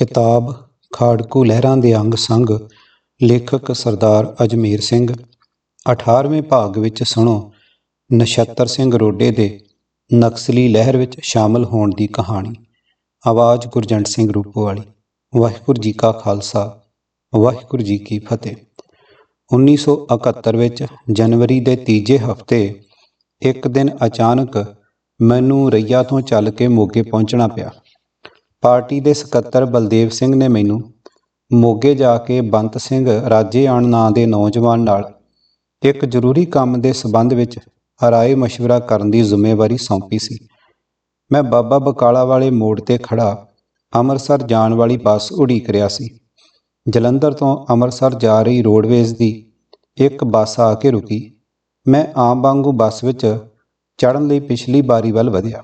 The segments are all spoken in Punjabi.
ਕਿਤਾਬ ਖਾੜਕੂ ਲਹਿਰਾਂ ਦੇ ਅੰਗ ਸੰਗ, ਲੇਖਕ ਸਰਦਾਰ ਅਜਮੇਰ ਸਿੰਘ। 18ਵੇਂ ਭਾਗ ਵਿੱਚ ਸੁਣੋ, ਨਛੱਤਰ ਸਿੰਘ ਰੋਡੇ ਦੇ ਨਕਸਲੀ ਲਹਿਰ ਵਿੱਚ ਸ਼ਾਮਲ ਹੋਣ ਦੀ ਕਹਾਣੀ। ਆਵਾਜ਼ ਗੁਰਜੰਟ ਸਿੰਘ ਰੂਪੋ ਵਾਲੀ ਵਾਹਿਗੁਰੂ ਜੀ ਕਾ ਖਾਲਸਾ, ਵਾਹਿਗੁਰੂ ਜੀ ਕੀ ਫਤਿਹ। 1971 ਵਿੱਚ ਜਨਵਰੀ ਦੇ ਤੀਜੇ ਹਫ਼ਤੇ, ਇੱਕ ਦਿਨ ਅਚਾਨਕ ਮੈਨੂੰ ਰਈਆ ਤੋਂ ਚੱਲ ਕੇ ਮੋਗੇ ਪਹੁੰਚਣਾ ਪਿਆ। ਪਾਰਟੀ ਦੇ ਸਕੱਤਰ ਬਲਦੇਵ ਸਿੰਘ ਨੇ ਮੈਨੂੰ ਮੋਗੇ ਜਾ ਕੇ ਬੰਤ ਸਿੰਘ ਰਾਜੇ ਆਣ ਨਾਂ ਦੇ ਨੌਜਵਾਨ ਨਾਲ ਇੱਕ ਜ਼ਰੂਰੀ ਕੰਮ ਦੇ ਸਬੰਧ ਵਿੱਚ ਰਾਏ ਮਸ਼ਵਰਾ ਕਰਨ ਦੀ ਜ਼ਿੰਮੇਵਾਰੀ ਸੌਂਪੀ ਸੀ। ਮੈਂ ਬਾਬਾ ਬਕਾਲਾ ਵਾਲੇ ਮੋੜ ਤੇ ਖੜਾ ਅੰਮ੍ਰਿਤਸਰ ਜਾਣ ਵਾਲੀ ਬੱਸ ਉਡੀਕ ਰਿਹਾ ਸੀ। ਜਲੰਧਰ ਤੋਂ ਅੰਮ੍ਰਿਤਸਰ ਜਾ ਰਹੀ ਰੋਡਵੇਜ਼ ਦੀ ਇੱਕ ਬੱਸ ਆ ਕੇ ਰੁਕੀ। ਮੈਂ ਆਮ ਵਾਂਗੂ ਬੱਸ ਵਿੱਚ ਚੜ੍ਹਨ ਲਈ ਪਿਛਲੀ ਬਾਰੀ ਵੱਲ ਵਧਿਆ।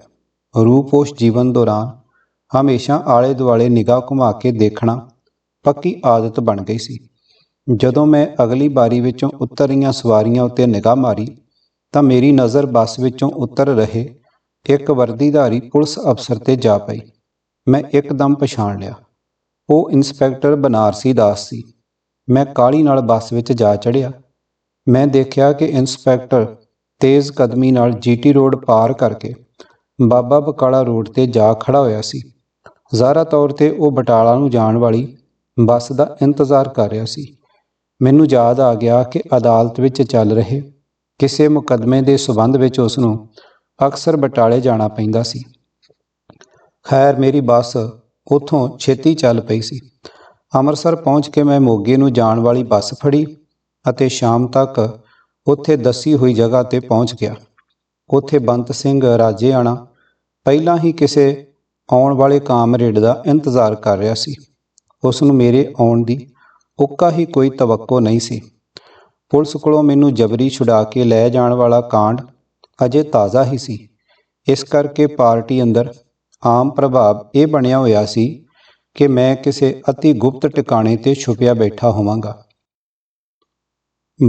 ਰੂਪੋਸ਼ ਜੀਵਨ ਦੌਰਾਨ ਹਮੇਸ਼ਾ ਆਲੇ ਦੁਆਲੇ ਨਿਗਾਹ ਘੁਮਾ ਕੇ ਦੇਖਣਾ ਪੱਕੀ ਆਦਤ ਬਣ ਗਈ ਸੀ। ਜਦੋਂ ਮੈਂ ਅਗਲੀ ਬਾਰੀ ਵਿੱਚੋਂ ਉੱਤਰ ਰਹੀਆਂ ਸਵਾਰੀਆਂ ਉੱਤੇ ਨਿਗਾਹ ਮਾਰੀ, ਤਾਂ ਮੇਰੀ ਨਜ਼ਰ ਬੱਸ ਵਿੱਚੋਂ ਉੱਤਰ ਰਹੇ ਇੱਕ ਵਰਦੀਧਾਰੀ ਪੁਲਿਸ ਅਫਸਰ ਤੇ ਜਾ ਪਈ। ਮੈਂ ਇੱਕਦਮ ਪਛਾਣ ਲਿਆ। ਉਹ ਇੰਸਪੈਕਟਰ ਬਨਾਰਸੀ ਦਾਸ ਸੀ। ਮੈਂ ਕਾਲੀ ਨਾਲ ਬੱਸ ਵਿੱਚ ਜਾ ਚੜਿਆ ਮੈਂ ਦੇਖਿਆ ਕਿ ਇੰਸਪੈਕਟਰ ਤੇਜ਼ ਕਦਮੀ ਨਾਲ ਜੀਟੀ ਰੋਡ ਪਾਰ ਕਰਕੇ ਬਾਬਾ ਬਕਾਲਾ ਰੋਡ ਤੇ ਜਾ ਖੜਾ ਹੋਇਆ ਸੀ। ਜ਼ਾਹਰਾ ਤੌਰ ਤੇ ਉਹ ਬਟਾਲਾ ਨੂੰ ਜਾਣ ਵਾਲੀ ਬੱਸ ਦਾ ਇੰਤਜ਼ਾਰ ਕਰ ਰਿਹਾ ਸੀ। ਮੈਨੂੰ ਯਾਦ ਆ ਗਿਆ ਕਿ ਅਦਾਲਤ ਵਿੱਚ ਚੱਲ ਰਹੇ ਕਿਸੇ ਮੁਕੱਦਮੇ ਦੇ ਸਬੰਧ ਵਿੱਚ ਉਸ ਨੂੰ ਅਕਸਰ ਬਟਾਲੇ ਜਾਣਾ ਪੈਂਦਾ ਸੀ। ਖੈਰ, ਮੇਰੀ ਬੱਸ ਉੱਥੋਂ ਛੇਤੀ ਚੱਲ ਪਈ ਸੀ। ਅੰਮ੍ਰਿਤਸਰ ਪਹੁੰਚ ਕੇ ਮੈਂ ਮੋਗੇ ਨੂੰ ਜਾਣ ਵਾਲੀ ਬੱਸ ਫੜੀ ਅਤੇ ਸ਼ਾਮ ਤੱਕ ਉੱਥੇ ਦੱਸੀ ਹੋਈ ਜਗ੍ਹਾ ਤੇ ਪਹੁੰਚ ਗਿਆ। ਉੱਥੇ ਬੰਤ ਸਿੰਘ ਰਾਜੇ ਆਣਾ ਪਹਿਲਾਂ ਹੀ ਕਿਸੇ ਆਉਣ ਵਾਲੇ ਕਾਮਰੇਡ ਦਾ ਇੰਤਜ਼ਾਰ ਕਰ ਰਿਹਾ ਸੀ। ਉਸ ਨੂੰ ਮੇਰੇ ਆਉਣ ਦੀ ਉੱਕਾ ਹੀ ਕੋਈ ਤਵੱਕੋ ਨਹੀਂ ਸੀ। ਪੁਲਿਸ ਕੋਲੋਂ ਮੈਨੂੰ ਜਬਰੀ ਛੁਡਾ ਕੇ ਲੈ ਜਾਣ ਵਾਲਾ ਕਾਂਡ ਅਜੇ ਤਾਜ਼ਾ ਹੀ ਸੀ। ਇਸ ਕਰਕੇ ਪਾਰਟੀ ਅੰਦਰ ਆਮ ਪ੍ਰਭਾਵ ਇਹ ਬਣਿਆ ਹੋਇਆ ਸੀ ਕਿ ਮੈਂ ਕਿਸੇ ਅਤੀ ਗੁਪਤ ਟਿਕਾਣੇ ਤੇ ਛੁਪਿਆ ਬੈਠਾ ਹੋਵਾਂਗਾ।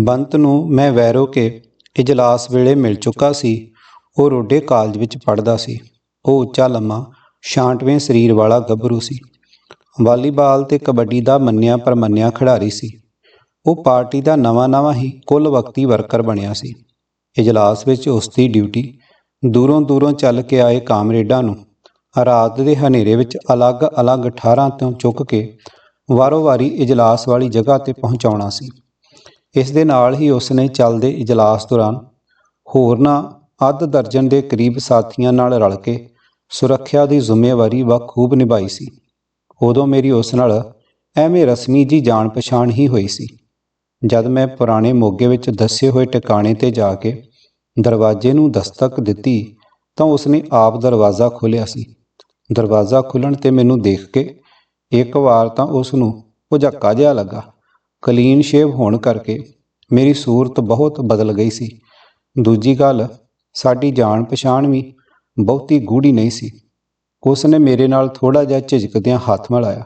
ਬੰਤ ਨੂੰ ਮੈਂ ਵੈਰੋ ਕੇ ਇਜਲਾਸ ਵੇਲੇ ਮਿਲ ਚੁੱਕਾ ਸੀ। ਉਹ ਰੋਡੇ ਕਾਲਜ ਵਿੱਚ ਪੜ੍ਹਦਾ ਸੀ। ਉਹ ਉੱਚਾ ਲੰਮਾ ਛਾਂਟਵੇਂ ਸਰੀਰ ਵਾਲਾ ਗੱਭਰੂ ਸੀ। ਵਾਲੀਬਾਲ ਤੇ ਕਬੱਡੀ ਦਾ ਮੰਨਿਆ ਪਰਮੰਨਿਆ ਖਿਡਾਰੀ ਸੀ। ਉਹ ਪਾਰਟੀ ਦਾ ਨਵਾਂ-ਨਵਾਂ ਹੀ ਕੁੱਲ ਵਕਤੀ ਵਰਕਰ ਬਣਿਆ ਸੀ। ਇਜਲਾਸ ਵਿੱਚ ਉਸ ਦੀ ਡਿਊਟੀ ਦੂਰੋਂ ਦੂਰੋਂ ਚੱਲ ਕੇ ਆਏ ਕਾਮਰੇਡਾਂ ਨੂੰ ਰਾਤ ਦੇ ਹਨੇਰੇ ਵਿੱਚ ਅਲੱਗ-ਅਲੱਗ ਠਾਰਾਂ ਤੋਂ ਚੁੱਕ ਕੇ ਵਾਰੋ-ਵਾਰੀ ਇਜਲਾਸ ਵਾਲੀ ਜਗ੍ਹਾ ਤੇ ਪਹੁੰਚਾਉਣਾ ਸੀ। ਇਸ ਦੇ ਨਾਲ ਹੀ ਉਸ ਨੇ ਚੱਲਦੇ ਇਜਲਾਸ ਦੌਰਾਨ ਹੋਰਨਾਂ ਅੱਧ ਦਰਜਨ ਦੇ ਕਰੀਬ ਸਾਥੀਆਂ ਨਾਲ ਰਲ ਕੇ ਸੁਰੱਖਿਆ ਦੀ ਜ਼ਿੰਮੇਵਾਰੀ ਬਖੂਬ ਨਿਭਾਈ ਸੀ। ਉਦੋਂ ਮੇਰੀ ਉਸ ਨਾਲ ਐਵੇਂ ਰਸਮੀ ਜੀ ਜਾਣ ਪਛਾਣ ਹੀ ਹੋਈ ਸੀ। ਜਦ ਮੈਂ ਪੁਰਾਣੇ ਮੋਗੇ ਵਿੱਚ ਦੱਸੇ ਹੋਏ ਟਿਕਾਣੇ ਤੇ ਜਾ ਕੇ ਦਰਵਾਜ਼ੇ ਨੂੰ ਦਸਤਕ ਦਿੱਤੀ ਤਾਂ ਉਸਨੇ ਆਪ ਦਰਵਾਜ਼ਾ ਖੋਲ੍ਹਿਆ ਸੀ। ਦਰਵਾਜ਼ਾ ਖੁੱਲਣ ਤੇ ਮੈਨੂੰ ਦੇਖ ਕੇ ਇੱਕ ਵਾਰ ਤਾਂ ਉਸ ਨੂੰ ਭੁਜੱਕਾ ਜਿਹਾ ਲੱਗਾ। ਕਲੀਨ ਸ਼ੇਵ ਹੋਣ ਕਰਕੇ ਮੇਰੀ ਸੂਰਤ ਬਹੁਤ ਬਦਲ ਗਈ ਸੀ। ਦੂਜੀ ਗੱਲ, ਸਾਡੀ ਜਾਣ ਪਛਾਣ ਵੀ ਬਹੁਤੀ ਗੂੜੀ ਨਹੀਂ ਸੀ। ਉਸ ਨੇ ਮੇਰੇ ਨਾਲ ਥੋੜਾ ਜਿਹਾ ਝਿਜਕਦਿਆਂ ਹੱਥ ਮਿਲਾਇਆ,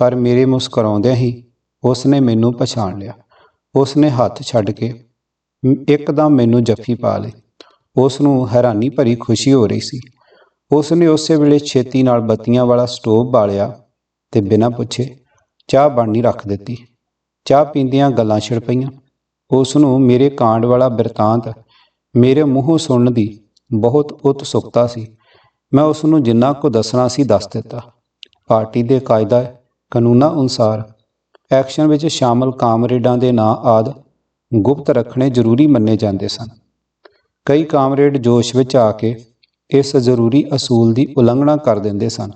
ਪਰ ਮੇਰੇ ਮੁਸਕਰਾਉਂਦਿਆਂ ਹੀ ਉਸ ਨੇ ਮੈਨੂੰ ਪਛਾਣ ਲਿਆ। ਉਸ ਨੇ ਹੱਥ ਛੱਡ ਕੇ ਇੱਕਦਮ ਮੈਨੂੰ ਜੱਫੀ ਪਾ ਲਈ। ਉਸ ਨੂੰ ਹੈਰਾਨੀ ਭਰੀ ਖੁਸ਼ੀ ਹੋ ਰਹੀ ਸੀ। ਉਸ ਨੇ ਉਸੇ ਵੇਲੇ ਛੇਤੀ ਨਾਲ ਬੱਤੀਆਂ ਵਾਲਾ ਸਟੋਵ ਬਾਲਿਆ ਤੇ ਬਿਨਾਂ ਪੁੱਛੇ ਚਾਹ ਬਣਨੀ ਰੱਖ ਦਿੱਤੀ। ਚਾਹ ਪੀਂਦਿਆਂ ਗੱਲਾਂ ਛਿੜ ਪਈਆਂ। ਉਸ ਨੂੰ ਮੇਰੇ ਕਾਂਡ ਵਾਲਾ ਬਿਰਤਾਂਤ ਮੇਰੇ ਮੂੰਹੋਂ ਸੁਣਨ ਦੀ ਬਹੁਤ ਉਤਸੁਕਤਾ ਸੀ। ਮੈਂ ਉਸ ਨੂੰ ਜਿੰਨਾ ਕੁ ਦੱਸਣਾ ਸੀ ਦੱਸ ਦਿੱਤਾ। ਪਾਰਟੀ ਦੇ ਕਾਇਦਾ, ਕਾਨੂੰਨਾਂ ਅਨੁਸਾਰ ਐਕਸ਼ਨ ਵਿੱਚ ਸ਼ਾਮਲ ਕਾਮਰੇਡਾਂ ਦੇ ਨਾਂ ਆਦ ਗੁਪਤ ਰੱਖਣੇ ਜ਼ਰੂਰੀ ਮੰਨੇ ਜਾਂਦੇ ਸਨ। ਕਈ ਕਾਮਰੇਡ ਜੋਸ਼ ਵਿੱਚ ਆ ਕੇ ਇਸ ਜ਼ਰੂਰੀ ਅਸੂਲ ਦੀ ਉਲੰਘਣਾ ਕਰ ਦਿੰਦੇ ਸਨ,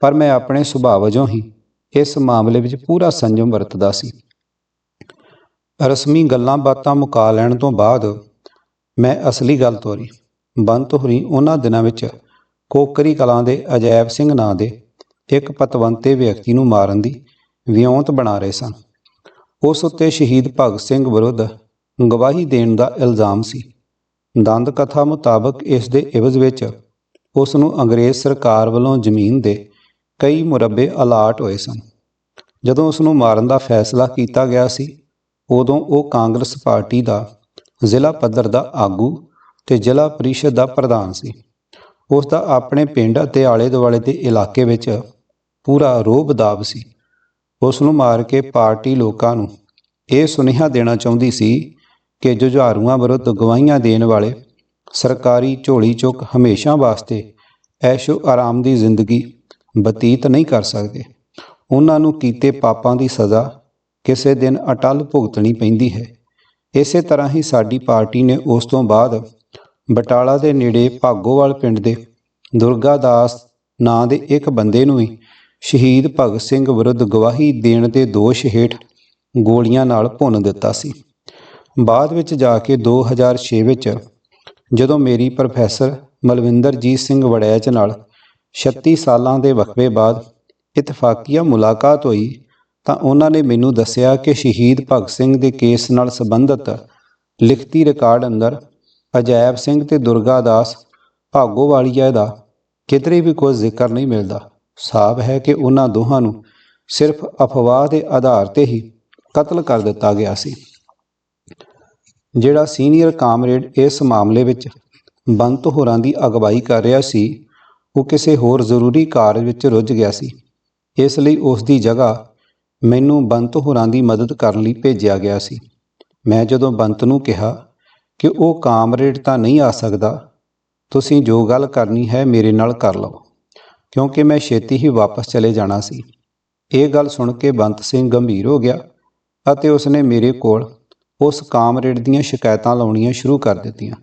ਪਰ ਮੈਂ ਆਪਣੇ ਸੁਭਾਅ ਵਜੋਂ ਹੀ ਇਸ ਮਾਮਲੇ ਵਿੱਚ ਪੂਰਾ ਸੰਜਮ ਵਰਤਦਾ ਸੀ। ਰਸਮੀ ਗੱਲਾਂ ਬਾਤਾਂ ਮੁਕਾ ਲੈਣ ਤੋਂ ਬਾਅਦ ਮੈਂ ਅਸਲੀ ਗੱਲ ਤੋਰੀ। ਬੰਤ ਹੋਰੀ ਉਹਨਾਂ ਦਿਨਾਂ ਵਿੱਚ ਕੋਕਰੀ ਕਲਾਂ ਦੇ ਅਜੈਬ ਸਿੰਘ ਨਾਂ ਦੇ ਇੱਕ ਪਤਵੰਤੇ ਵਿਅਕਤੀ ਨੂੰ ਮਾਰਨ ਦੀ ਵਿਉਂਤ ਬਣਾ ਰਹੇ ਸਨ। ਉਸ ਉੱਤੇ ਸ਼ਹੀਦ ਭਗਤ ਸਿੰਘ ਵਿਰੁੱਧ ਗਵਾਹੀ ਦੇਣ ਦਾ ਇਲਜ਼ਾਮ ਸੀ। ਦੰਦ ਕਥਾ ਮੁਤਾਬਕ ਇਸ ਦੇ ਇਵਜ਼ ਵਿੱਚ ਉਸ ਨੂੰ ਅੰਗਰੇਜ਼ ਸਰਕਾਰ ਵੱਲੋਂ ਜ਼ਮੀਨ ਦੇ ਕਈ ਮੁਰੱਬੇ ਅਲਾਟ ਹੋਏ ਸਨ। ਜਦੋਂ ਉਸ ਨੂੰ ਮਾਰਨ ਦਾ ਫੈਸਲਾ ਕੀਤਾ ਗਿਆ ਸੀ, ਉਦੋਂ ਉਹ ਕਾਂਗਰਸ ਪਾਰਟੀ ਦਾ ਜ਼ਿਲ੍ਹਾ ਪੱਧਰ ਦਾ ਆਗੂ ਤੇ ਜ਼ਿਲ੍ਹਾ ਪਰਿਸ਼ਦ ਦਾ ਪ੍ਰਧਾਨ ਸੀ। ਉਸ ਦਾ ਆਪਣੇ ਪਿੰਡ ਅਤੇ ਆਲੇ ਦੁਆਲੇ ਦੇ ਇਲਾਕੇ ਵਿੱਚ ਪੂਰਾ ਰੋਬ ਦਾਬ ਸੀ। ਉਸ ਨੂੰ ਮਾਰ ਕੇ ਪਾਰਟੀ ਲੋਕਾਂ ਨੂੰ ਇਹ ਸੁਨੇਹਾ ਦੇਣਾ ਚਾਹੁੰਦੀ ਸੀ ਕਿ ਜੁਝਾਰੂਆਂ ਵਿਰੁੱਧ ਗਵਾਹੀਆਂ ਦੇਣ ਵਾਲੇ ਸਰਕਾਰੀ ਝੋਲੀ ਚੁੱਕ ਹਮੇਸ਼ਾ ਵਾਸਤੇ ਐਸ਼ੋ ਆਰਾਮ ਦੀ ਜ਼ਿੰਦਗੀ ਬਤੀਤ ਨਹੀਂ ਕਰ ਸਕਦੇ। ਉਹਨਾਂ ਨੂੰ ਕੀਤੇ ਪਾਪਾਂ ਦੀ ਸਜ਼ਾ ਕਿਸੇ ਦਿਨ ਅਟਲ ਭੁਗਤਣੀ ਪੈਂਦੀ ਹੈ। ਇਸੇ ਤਰ੍ਹਾਂ ਹੀ ਸਾਡੀ ਪਾਰਟੀ ਨੇ ਉਸ ਤੋਂ ਬਾਅਦ ਬਟਾਲਾ ਦੇ ਨੇੜੇ ਭਾਗੋਵਾਲ ਪਿੰਡ ਦੇ ਦੁਰਗਾ ਦਾਸ ਨਾਂ ਦੇ ਇੱਕ ਬੰਦੇ ਨੂੰ ਹੀ ਸ਼ਹੀਦ ਭਗਤ ਸਿੰਘ ਵਿਰੁੱਧ ਗਵਾਹੀ ਦੇਣ ਦੇ ਦੋਸ਼ ਹੇਠ ਗੋਲੀਆਂ ਨਾਲ ਭੁੰਨ ਦਿੱਤਾ ਸੀ। ਬਾਅਦ ਵਿੱਚ ਜਾ ਕੇ 2006 ਵਿੱਚ ਜਦੋਂ ਮੇਰੀ ਪ੍ਰੋਫੈਸਰ ਮਲਵਿੰਦਰਜੀਤ ਸਿੰਘ ਵੜੈਚ ਨਾਲ 36 ਸਾਲਾਂ ਦੇ ਵਕਫੇ ਬਾਅਦ ਇਤਫਾਕੀਆ ਮੁਲਾਕਾਤ ਹੋਈ ਤਾਂ ਉਹਨਾਂ ਨੇ ਮੈਨੂੰ ਦੱਸਿਆ ਕਿ ਸ਼ਹੀਦ ਭਗਤ ਸਿੰਘ ਦੇ ਕੇਸ ਨਾਲ ਸੰਬੰਧਿਤ ਲਿਖਤੀ ਰਿਕਾਰਡ ਅੰਦਰ ਅਜੈਬ ਸਿੰਘ ਤੇ ਦੁਰਗਾ ਦਾਸ ਭਾਗੋਵਾਲੀਆ ਦਾ ਕਿਤੇ ਵੀ ਕੋਈ ਜ਼ਿਕਰ ਨਹੀਂ ਮਿਲਦਾ। ਸਾਫ਼ ਹੈ ਕਿ ਉਹਨਾਂ ਦੋਹਾਂ ਨੂੰ ਸਿਰਫ ਅਫਵਾਹ ਦੇ ਆਧਾਰ ਤੇ ਹੀ ਕਤਲ ਕਰ ਦਿੱਤਾ ਗਿਆ ਸੀ। ਜਿਹੜਾ ਸੀਨੀਅਰ ਕਾਮਰੇਡ ਇਸ ਮਾਮਲੇ ਵਿੱਚ ਬੰਤ ਹੋਰਾਂ ਦੀ ਅਗਵਾਈ ਕਰ ਰਿਹਾ ਸੀ, ਉਹ ਕਿਸੇ ਹੋਰ ਜ਼ਰੂਰੀ ਕਾਰਜ ਵਿੱਚ ਰੁੱਝ ਗਿਆ ਸੀ। ਇਸ ਲਈ ਉਸ ਦੀ ਜਗ੍ਹਾ ਮੈਨੂੰ ਬੰਤ ਹੋਰਾਂ ਦੀ ਮਦਦ ਕਰਨ ਲਈ ਭੇਜਿਆ ਗਿਆ ਸੀ। ਮੈਂ ਜਦੋਂ ਬੰਤ ਨੂੰ ਕਿਹਾ ਕਿ ਉਹ ਕਾਮਰੇਡ ਤਾਂ ਨਹੀਂ ਆ ਸਕਦਾ। ਤੁਸੀਂ ਜੋ ਗੱਲ ਕਰਨੀ ਹੈ ਮੇਰੇ ਨਾਲ ਕਰ ਲਓ, ਕਿਉਂਕਿ ਮੈਂ ਛੇਤੀ ਹੀ ਵਾਪਸ ਚਲੇ ਜਾਣਾ ਸੀ। ਇਹ ਗੱਲ ਸੁਣ ਕੇ ਬੰਤ ਸਿੰਘ ਗੰਭੀਰ ਹੋ ਗਿਆ ਅਤੇ ਉਸਨੇ ਮੇਰੇ ਕੋਲ ਉਸ ਕਾਮਰੇਡ ਦੀਆਂ ਸ਼ਿਕਾਇਤਾਂ ਲਾਉਣੀਆਂ ਸ਼ੁਰੂ ਕਰ ਦਿੱਤੀਆਂ।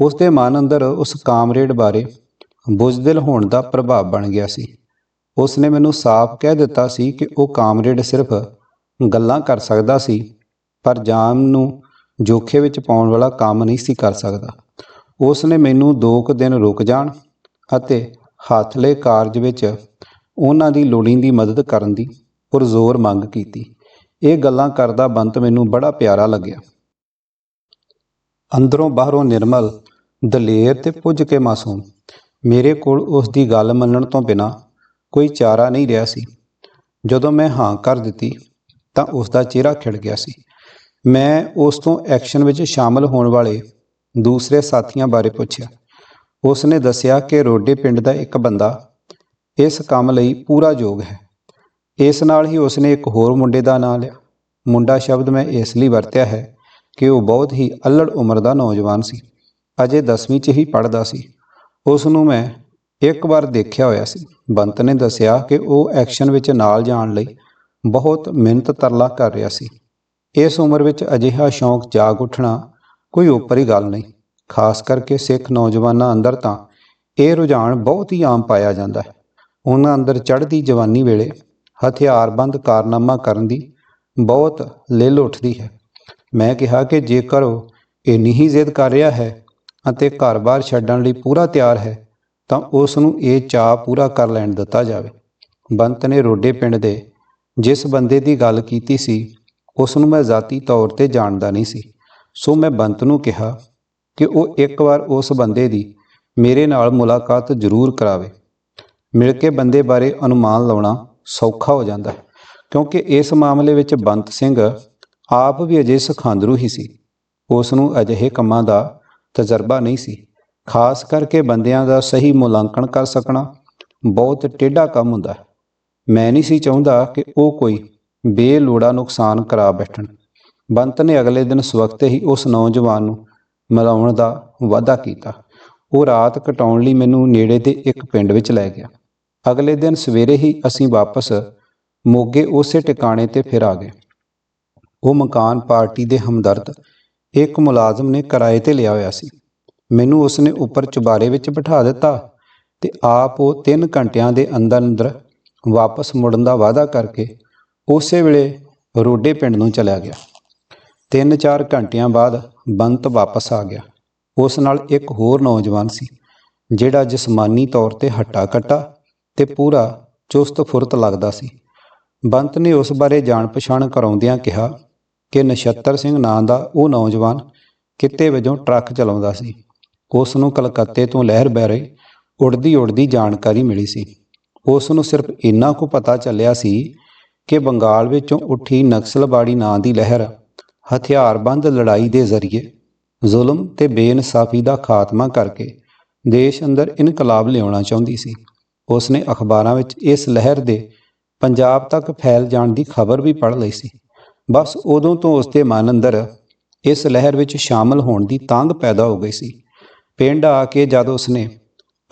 ਉਸ ਦੇ ਮਨ ਅੰਦਰ ਉਸ ਕਾਮਰੇਡ ਬਾਰੇ ਬੁਝਦਿਲ ਹੋਣ ਦਾ ਪ੍ਰਭਾਵ ਬਣ ਗਿਆ ਸੀ। ਉਸ ਨੇ ਮੈਨੂੰ ਸਾਫ਼ ਕਹਿ ਦਿੱਤਾ ਸੀ ਕਿ ਉਹ ਕਾਮਰੇਡ ਸਿਰਫ ਗੱਲਾਂ ਕਰ ਸਕਦਾ ਸੀ, ਪਰ ਜਾਨ ਨੂੰ ਜੋਖੇ ਵਿੱਚ ਪਾਉਣ ਵਾਲਾ ਕੰਮ ਨਹੀਂ ਸੀ ਕਰ ਸਕਦਾ। ਉਸ ਨੇ ਮੈਨੂੰ ਦੋ ਕੁ ਦਿਨ ਰੁਕ ਜਾਣ ਅਤੇ ਹੱਥਲੇ ਕਾਰਜ ਵਿੱਚ ਉਹਨਾਂ ਦੀ ਲੋੜੀਂਦੀ ਮਦਦ ਕਰਨ ਦੀ ਪੁਰਜ਼ੋਰ ਮੰਗ ਕੀਤੀ। ਇਹ ਗੱਲਾਂ ਕਰਦਾ ਬੰਤ ਮੈਨੂੰ ਬੜਾ ਪਿਆਰਾ ਲੱਗਿਆ। ਅੰਦਰੋਂ ਬਾਹਰੋਂ ਨਿਰਮਲ, ਦਲੇਰ ਤੇ ਪੁੱਜ ਕੇ ਮਾਸੂਮ, ਮੇਰੇ ਕੋਲ ਉਸ ਦੀ ਗੱਲ ਮੰਨਣ ਤੋਂ ਬਿਨਾ ਕੋਈ ਚਾਰਾ ਨਹੀਂ ਰਿਹਾ ਸੀ। ਜਦੋਂ ਮੈਂ ਹਾਂ ਕਰ ਦਿੱਤੀ ਤਾਂ ਉਸ ਦਾ ਚਿਹਰਾ ਖਿੜ ਗਿਆ ਸੀ। ਮੈਂ ਉਸ ਤੋਂ ਐਕਸ਼ਨ ਵਿੱਚ ਸ਼ਾਮਲ ਹੋਣ ਵਾਲੇ ਦੂਸਰੇ ਸਾਥੀਆਂ ਬਾਰੇ ਪੁੱਛਿਆ। ਉਸ ਨੇ ਦੱਸਿਆ ਕਿ ਰੋਡੇ ਪਿੰਡ ਦਾ ਇੱਕ ਬੰਦਾ ਇਸ ਕੰਮ ਲਈ ਪੂਰਾ ਯੋਗ ਹੈ। ਇਸ ਨਾਲ ਹੀ ਉਸ ਨੇ ਇੱਕ ਹੋਰ ਮੁੰਡੇ ਦਾ ਨਾਂ ਲਿਆ। ਮੁੰਡਾ ਸ਼ਬਦ ਮੈਂ ਇਸ ਲਈ ਵਰਤਿਆ ਹੈ ਕਿ ਉਹ ਬਹੁਤ ਹੀ ਅਲੜ ਉਮਰ ਦਾ ਨੌਜਵਾਨ ਸੀ। ਅਜੇ 10ਵੀਂ 'ਚ ਹੀ ਪੜ੍ਹਦਾ ਸੀ। ਉਸ ਨੂੰ ਮੈਂ ਇੱਕ ਵਾਰ ਦੇਖਿਆ ਹੋਇਆ ਸੀ। ਬੰਤ ਨੇ ਦੱਸਿਆ ਕਿ ਉਹ ਐਕਸ਼ਨ ਵਿੱਚ ਨਾਲ ਜਾਣ ਲਈ ਬਹੁਤ ਮਿਹਨਤ ਤਰਲਾ ਕਰ ਰਿਹਾ ਸੀ। ਇਸ ਉਮਰ ਵਿੱਚ ਅਜਿਹਾ ਸ਼ੌਂਕ ਜਾਗ ਉੱਠਣਾ ਕੋਈ ਉੱਪਰੀ ਗੱਲ ਨਹੀਂ। ਖਾਸ ਕਰਕੇ ਸਿੱਖ ਨੌਜਵਾਨਾਂ ਅੰਦਰ ਤਾਂ ਇਹ ਰੁਝਾਨ ਬਹੁਤ ਹੀ ਆਮ ਪਾਇਆ ਜਾਂਦਾ ਹੈ। ਉਹਨਾਂ ਅੰਦਰ ਚੜ੍ਹਦੀ ਜਵਾਨੀ ਵੇਲੇ ਹਥਿਆਰਬੰਦ ਕਾਰਨਾਮਾ ਕਰਨ ਦੀ ਬਹੁਤ ਲਿਲ ਉੱਠਦੀ ਹੈ। ਮੈਂ ਕਿਹਾ ਕਿ ਜੇਕਰ ਉਹ ਇੰਨੀ ਹੀ ਜ਼ਿੱਦ ਕਰ ਰਿਹਾ ਹੈ ਅਤੇ ਘਰ-ਬਾਰ ਛੱਡਣ ਲਈ ਪੂਰਾ ਤਿਆਰ ਹੈ, ਤਾਂ ਉਸ ਨੂੰ ਇਹ ਚਾਅ ਪੂਰਾ ਕਰ ਲੈਣ ਦਿੱਤਾ ਜਾਵੇ। ਬੰਤ ਨੇ ਰੋਡੇ ਪਿੰਡ ਦੇ ਜਿਸ ਬੰਦੇ ਦੀ ਗੱਲ ਕੀਤੀ ਸੀ ਉਸ ਨੂੰ ਮੈਂ ਜ਼ਾਤੀ ਤੌਰ ਤੇ ਜਾਣਦਾ ਨਹੀਂ ਸੀ। ਸੋ ਮੈਂ ਬੰਤ ਨੂੰ ਕਿਹਾ ਕਿ ਉਹ ਇੱਕ ਵਾਰ ਉਸ ਬੰਦੇ ਦੀ ਮੇਰੇ ਨਾਲ ਮੁਲਾਕਾਤ ਜ਼ਰੂਰ ਕਰਾਵੇ। ਮਿਲ ਕੇ ਬੰਦੇ ਬਾਰੇ ਅਨੁਮਾਨ ਲਾਉਣਾ ਸੌਖਾ ਹੋ ਜਾਂਦਾ ਹੈ, ਕਿਉਂਕਿ ਇਸ ਮਾਮਲੇ ਵਿੱਚ ਬੰਤ ਸਿੰਘ ਆਪ ਵੀ ਅਜੇ ਸਖਾਂਦਰੂ ਹੀ ਸੀ। ਉਸ ਨੂੰ ਅਜਿਹੇ ਕੰਮਾਂ ਦਾ ਤਜਰਬਾ ਨਹੀਂ ਸੀ। ਖਾਸ ਕਰਕੇ ਬੰਦਿਆਂ ਦਾ ਸਹੀ ਮੁਲਾਂਕਣ ਕਰ ਸਕਣਾ ਬਹੁਤ ਟੇਢਾ ਕੰਮ ਹੁੰਦਾ ਹੈ। ਮੈਂ ਨਹੀਂ ਸੀ ਚਾਹੁੰਦਾ ਕਿ ਉਹ ਕੋਈ ਬੇਲੋੜਾ ਨੁਕਸਾਨ ਕਰਾ ਬੈਠਣ। ਬੰਤ ਨੇ ਅਗਲੇ ਦਿਨ ਸਵਖਤੇ ਹੀ ਉਸ ਨੌਜਵਾਨ ਨੂੰ ਮਿਲਾਉਣ ਦਾ ਵਾਅਦਾ ਕੀਤਾ। ਉਹ ਰਾਤ ਕਟਾਉਣ ਲਈ ਮੈਨੂੰ ਨੇੜੇ ਦੇ ਇੱਕ ਪਿੰਡ ਵਿੱਚ ਲੈ ਗਿਆ। ਅਗਲੇ ਦਿਨ ਸਵੇਰੇ ਹੀ ਅਸੀਂ ਵਾਪਸ ਮੋਗੇ ਉਸੇ ਟਿਕਾਣੇ ਤੇ ਫਿਰ ਆ ਗਏ। ਉਹ ਮਕਾਨ ਪਾਰਟੀ ਦੇ ਹਮਦਰਦ ਇੱਕ ਮੁਲਾਜ਼ਮ ਨੇ ਕਿਰਾਏ ਤੇ ਲਿਆ ਹੋਇਆ ਸੀ। ਮੈਨੂੰ ਉਸਨੇ ਉੱਪਰ ਚੁਬਾਰੇ ਵਿੱਚ ਬਿਠਾ ਦਿੱਤਾ ਤੇ ਆਪ ਉਹ 3 ਘੰਟਿਆਂ ਦੇ ਅੰਦਰ ਅੰਦਰ ਵਾਪਸ ਮੁੜਨ ਦਾ ਵਾਅਦਾ ਕਰਕੇ ਉਸੇ ਵੇਲੇ ਰੋਡੇ ਪਿੰਡ ਨੂੰ ਚਲਿਆ ਗਿਆ। 3-4 ਘੰਟਿਆਂ ਬਾਅਦ ਬੰਤ ਵਾਪਸ ਆ ਗਿਆ। ਉਸ ਨਾਲ ਇੱਕ ਹੋਰ ਨੌਜਵਾਨ ਸੀ, ਜਿਹੜਾ ਜਿਸਮਾਨੀ ਤੌਰ ਤੇ ਹੱਟਾ ਕੱਟਾ ਤੇ ਪੂਰਾ ਚੁਸਤ ਫੁਰਤ ਲੱਗਦਾ ਸੀ। ਬੰਤ ਨੇ ਉਸ ਬਾਰੇ ਜਾਣ ਪਛਾਣ ਕਰਾਉਂਦਿਆਂ ਕਿਹਾ ਕਿ ਨਛੱਤਰ ਸਿੰਘ ਨਾਂ ਦਾ ਉਹ ਨੌਜਵਾਨ ਕਿੱਤੇ ਵਜੋਂ ਟਰੱਕ ਚਲਾਉਂਦਾ ਸੀ। ਉਸ ਨੂੰ ਕਲਕੱਤੇ ਤੋਂ ਲਹਿਰ ਬਾਰੇ ਉੜਦੀ ਉੜਦੀ ਜਾਣਕਾਰੀ ਮਿਲੀ ਸੀ। ਉਸ ਨੂੰ ਸਿਰਫ ਇੰਨਾ ਕੁ ਪਤਾ ਚੱਲਿਆ ਸੀ ਕਿ ਬੰਗਾਲ ਵਿੱਚੋਂ ਉੱਠੀ ਨਕਸਲਬਾੜੀ ਨਾਂ ਦੀ ਲਹਿਰ ਹਥਿਆਰਬੰਦ ਲੜਾਈ ਦੇ ਜ਼ਰੀਏ ਜ਼ੁਲਮ ਤੇ ਬੇਇਨਸਾਫੀ ਦਾ ਖਾਤਮਾ ਕਰਕੇ ਦੇਸ਼ ਅੰਦਰ ਇਨਕਲਾਬ ਲਿਆਉਣਾ ਚਾਹੁੰਦੀ ਸੀ। ਉਸਨੇ ਅਖਬਾਰਾਂ ਵਿੱਚ ਇਸ ਲਹਿਰ ਦੇ ਪੰਜਾਬ ਤੱਕ ਫੈਲ ਜਾਣ ਦੀ ਖਬਰ ਵੀ ਪੜ੍ਹ ਲਈ ਸੀ। ਬਸ ਉਦੋਂ ਤੋਂ ਉਸਦੇ ਮਨ ਅੰਦਰ ਇਸ ਲਹਿਰ ਵਿੱਚ ਸ਼ਾਮਲ ਹੋਣ ਦੀ ਤਾਂਘ ਪੈਦਾ ਹੋ ਗਈ ਸੀ। ਪਿੰਡ ਆ ਕੇ ਜਦ ਉਸਨੇ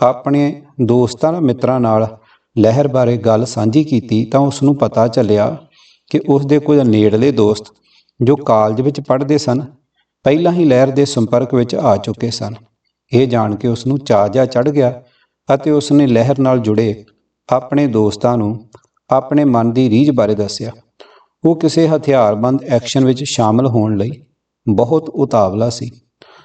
ਆਪਣੇ ਦੋਸਤਾਂ ਮਿੱਤਰਾਂ ਨਾਲ ਲਹਿਰ ਬਾਰੇ ਗੱਲ ਸਾਂਝੀ ਕੀਤੀ ਤਾਂ ਉਸ ਨੂੰ ਪਤਾ ਚੱਲਿਆ ਕਿ ਉਸ ਦੇ ਕੁਝ ਨੇੜਲੇ ਦੋਸਤ ਜੋ ਕਾਲਜ ਵਿੱਚ ਪੜ੍ਹਦੇ ਸਨ, ਪਹਿਲਾਂ ਹੀ ਲਹਿਰ ਦੇ ਸੰਪਰਕ ਵਿੱਚ ਆ ਚੁੱਕੇ ਸਨ। ਇਹ ਜਾਣ ਕੇ ਉਸ ਨੂੰ ਚਾਅ ਜਿਹਾ ਚੜ੍ਹ ਗਿਆ ਅਤੇ ਉਸ ਨੇ ਲਹਿਰ ਨਾਲ ਜੁੜੇ ਆਪਣੇ ਦੋਸਤਾਂ ਨੂੰ ਆਪਣੇ ਮਨ ਦੀ ਰੀਝ ਬਾਰੇ ਦੱਸਿਆ। ਉਹ ਕਿਸੇ ਹਥਿਆਰਬੰਦ ਐਕਸ਼ਨ ਵਿੱਚ ਸ਼ਾਮਲ ਹੋਣ ਲਈ ਬਹੁਤ ਉਤਾਵਲਾ ਸੀ।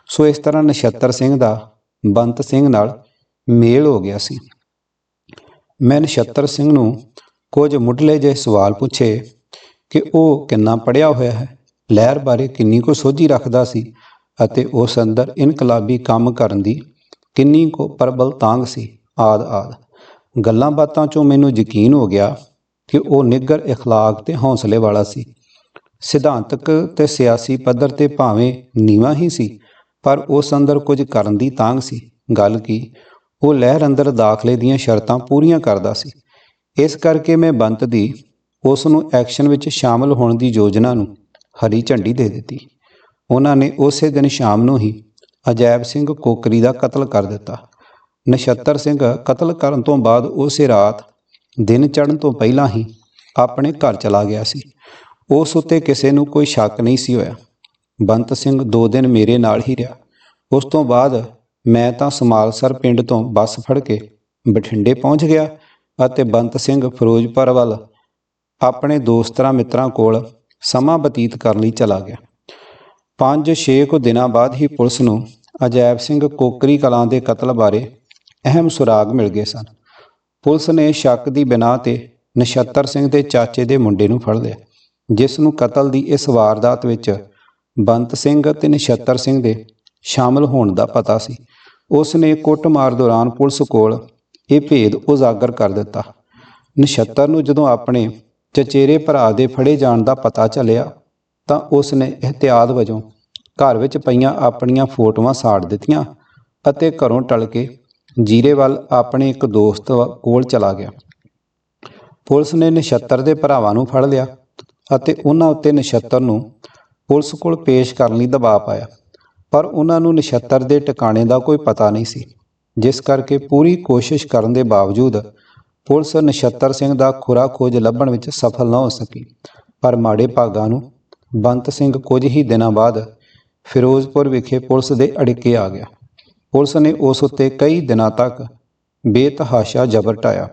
ਸੋ ਇਸ ਤਰ੍ਹਾਂ ਨਛੱਤਰ ਸਿੰਘ ਦਾ ਬੰਤ ਸਿੰਘ ਨਾਲ ਮੇਲ ਹੋ ਗਿਆ ਸੀ। ਮੈਂ ਨਛੱਤਰ ਸਿੰਘ ਨੂੰ ਕੁਝ ਮੁੱਢਲੇ ਜਿਹੇ ਸਵਾਲ ਪੁੱਛੇ ਕਿ ਉਹ ਕਿੰਨਾ ਪੜ੍ਹਿਆ ਹੋਇਆ ਹੈ ਲਹਿਰ ਬਾਰੇ ਕਿੰਨੀ ਕੁ ਸੋਝੀ ਰੱਖਦਾ ਸੀ ਅਤੇ ਉਸ ਅੰਦਰ ਇਨਕਲਾਬੀ ਕੰਮ ਕਰਨ ਦੀ ਕਿੰਨੀ ਕੁ ਪ੍ਰਬਲ ਤਾਂਗ ਸੀ ਆਦ ਆਦ ਗੱਲਾਂ ਬਾਤਾਂ ਚੋਂ ਮੈਨੂੰ ਯਕੀਨ ਹੋ ਗਿਆ ਕਿ ਉਹ ਨਿੱਗਰ اخلاق ਤੇ ਹੌਸਲੇ ਵਾਲਾ ਸੀ ਸਿਧਾਂਤਕ ਤੇ ਸਿਆਸੀ ਪੱਧਰ ਤੇ ਭਾਵੇਂ ਨੀਵਾ ਹੀ ਸੀ ਪਰ ਉਸ ਅੰਦਰ ਕੁਝ ਕਰਨ ਦੀ ਤਾਂਗ ਸੀ ਗੱਲ ਕੀ ਉਹ ਲਹਿਰ ਅੰਦਰ ਦਾਖਲੇ ਦੀਆਂ ਸ਼ਰਤਾਂ ਪੂਰੀਆਂ ਕਰਦਾ ਸੀ। ਇਸ ਕਰਕੇ ਮੈਂ ਬੰਤ ਦੀ ਉਸ ਨੂੰ ਐਕਸ਼ਨ ਵਿੱਚ ਸ਼ਾਮਲ ਹੋਣ ਦੀ ਯੋਜਨਾ ਨੂੰ ਹਰੀ ਝੰਡੀ ਦੇ ਦਿੱਤੀ। ਉਹਨਾਂ ਨੇ ਉਸੇ ਦਿਨ ਸ਼ਾਮ ਨੂੰ ਹੀ ਅਜੈਬ ਸਿੰਘ ਕੋਕਰੀ ਦਾ ਕਤਲ ਕਰ ਦਿੱਤਾ। ਨਛੱਤਰ ਸਿੰਘ ਕਤਲ ਕਰਨ ਤੋਂ ਬਾਅਦ ਉਸੇ ਰਾਤ ਦਿਨ ਚੜ੍ਹਨ ਤੋਂ ਪਹਿਲਾਂ ਹੀ ਆਪਣੇ ਘਰ ਚਲਾ ਗਿਆ ਸੀ। ਉਸ ਉੱਤੇ ਕਿਸੇ ਨੂੰ ਕੋਈ ਸ਼ੱਕ ਨਹੀਂ ਸੀ ਹੋਇਆ। ਬੰਤ ਸਿੰਘ ਦੋ ਦਿਨ ਮੇਰੇ ਨਾਲ ਹੀ ਰਿਹਾ। ਉਸ ਤੋਂ ਬਾਅਦ ਮੈਂ ਤਾਂ ਸਮਾਲਸਰ ਪਿੰਡ ਤੋਂ ਬੱਸ ਫੜ ਕੇ ਬਠਿੰਡੇ ਪਹੁੰਚ ਗਿਆ ਅਤੇ ਬੰਤ ਸਿੰਘ ਫਿਰੋਜ਼ਪੁਰ ਵੱਲ ਆਪਣੇ ਦੋਸਤਾਂ ਮਿੱਤਰਾਂ ਕੋਲ ਸਮਾਂ ਬਤੀਤ ਕਰਨ ਲਈ ਚਲਾ ਗਿਆ। ਪੰਜ ਛੇ ਕੁ ਦਿਨਾਂ ਬਾਅਦ ਹੀ ਪੁਲਿਸ ਨੂੰ ਅਜੈਬ ਸਿੰਘ ਕੋਕਰੀ ਕਲਾਂ ਦੇ ਕਤਲ ਬਾਰੇ ਅਹਿਮ ਸੁਰਾਗ ਮਿਲ ਗਏ ਸਨ। ਪੁਲਿਸ ਨੇ ਸ਼ੱਕ ਦੀ ਬਿਨਾਂ ਤੇ ਨਛੱਤਰ ਸਿੰਘ ਦੇ ਚਾਚੇ ਦੇ ਮੁੰਡੇ ਨੂੰ ਫੜ ਲਿਆ, ਜਿਸ ਨੂੰ ਕਤਲ ਦੀ ਇਸ ਵਾਰਦਾਤ ਵਿੱਚ ਬੰਤ ਸਿੰਘ ਤੇ ਨਛੱਤਰ ਸਿੰਘ ਦੇ ਸ਼ਾਮਲ ਹੋਣ ਦਾ ਪਤਾ ਸੀ। ਉਸ ਨੇ ਕੁੱਟਮਾਰ ਦੌਰਾਨ ਪੁਲਿਸ ਕੋਲ ਇਹ ਭੇਦ ਉਜਾਗਰ ਕਰ ਦਿੱਤਾ। ਨਛੱਤਰ ਨੂੰ ਜਦੋਂ ਆਪਣੇ ਚਚੇਰੇ ਭਰਾ ਦੇ ਫੜੇ ਜਾਣ ਦਾ ਪਤਾ ਚੱਲਿਆ, ਤਾਂ ਉਸ ਨੇ ਇhtiyਾਤ ਵਜੋਂ ਘਰ ਵਿੱਚ ਪਈਆਂ ਆਪਣੀਆਂ ਫੋਟੋਆਂ ਸਾੜ ਦਿੱਤੀਆਂ ਅਤੇ ਘਰੋਂ ਟਲ ਕੇ ਜੀਰੇ ਵੱਲ ਆਪਣੇ ਇੱਕ ਦੋਸਤ ਵ- ਕੋਲ ਚਲਾ ਗਿਆ। ਪੁਲਿਸ ਨੇ ਨਛੱਤਰ ਦੇ ਭਰਾਵਾਂ ਨੂੰ ਫੜ ਲਿਆ ਅਤੇ ਉਹਨਾਂ ਉੱਤੇ ਨਛੱਤਰ ਨੂੰ ਪੁਲਿਸ ਕੋਲ ਪੇਸ਼ ਕਰਨ ਲਈ ਦਬਾਅ ਪਾਇਆ। ਪਰ ਉਹਨਾਂ ਨੂੰ ਨਛੱਤਰ ਦੇ ਟਿਕਾਣੇ ਦਾ ਕੋਈ ਪਤਾ ਨਹੀਂ ਸੀ, ਜਿਸ ਕਰਕੇ ਪੂਰੀ ਕੋਸ਼ਿਸ਼ ਕਰਨ ਦੇ ਬਾਵਜੂਦ ਪੁਲਿਸ ਨਛੱਤਰ ਸਿੰਘ ਦਾ ਖੁਰਾ ਖੋਜ ਲੱਭਣ ਵਿੱਚ ਸਫਲ ਨਾ ਹੋ ਸਕੀ। ਪਰ ਮਾੜੇ ਭਾਗਾਂ ਨੂੰ ਬੰਤ ਸਿੰਘ ਕੁਝ ਹੀ ਦਿਨਾਂ ਬਾਅਦ ਫਿਰੋਜ਼ਪੁਰ ਵਿਖੇ ਪੁਲਿਸ ਦੇ ਅੜਿੱਕੇ ਆ ਗਿਆ। ਪੁਲਿਸ ਨੇ ਉਸ ਉੱਤੇ ਕਈ ਦਿਨਾਂ ਤੱਕ ਬੇਤਹਾਸ਼ਾ ਜ਼ਬਰ ਢਾਇਆ